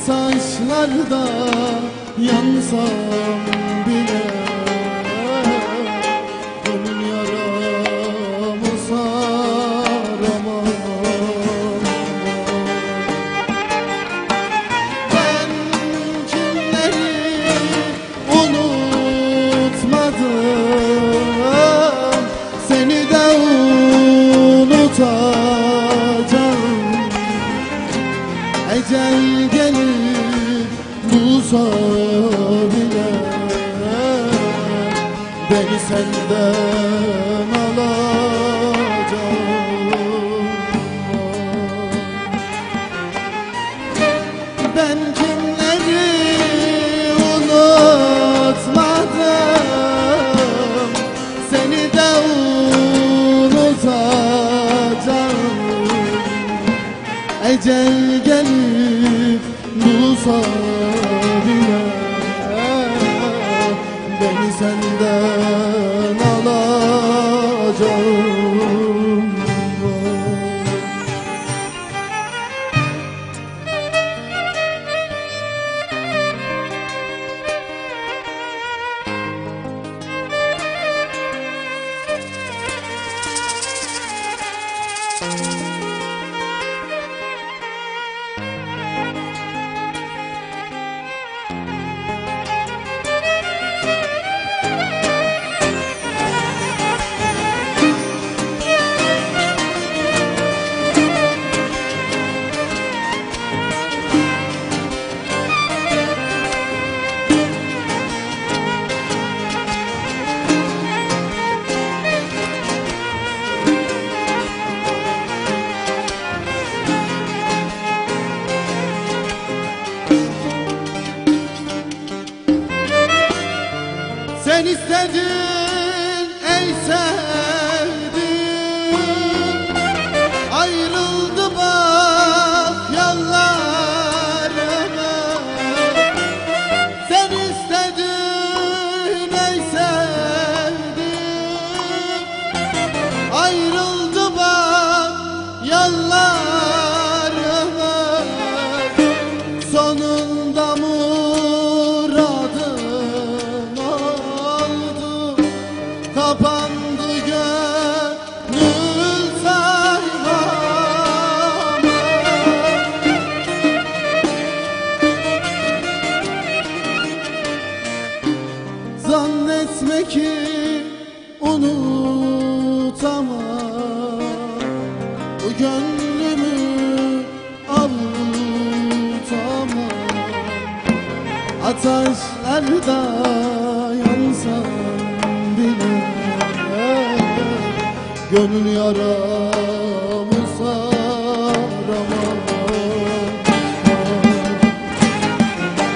Ataşlarda yansam Ecel gelir bulsa bile. Beni senden alacağım. Ben kimleri unutmadım? Seni de unutacağım. Ecel gelip bulsa bile Beni senden alacağım. Sen istedin ey sevdim. Ayrıldı bak yollarıma Sen istedin ey sevdim. Ayrıldı bak yollarıma Sonunda muradın Zannetme ki unutamam. Bu gönlümü avutamam. Ataşlarda yansam bile Gönül yaram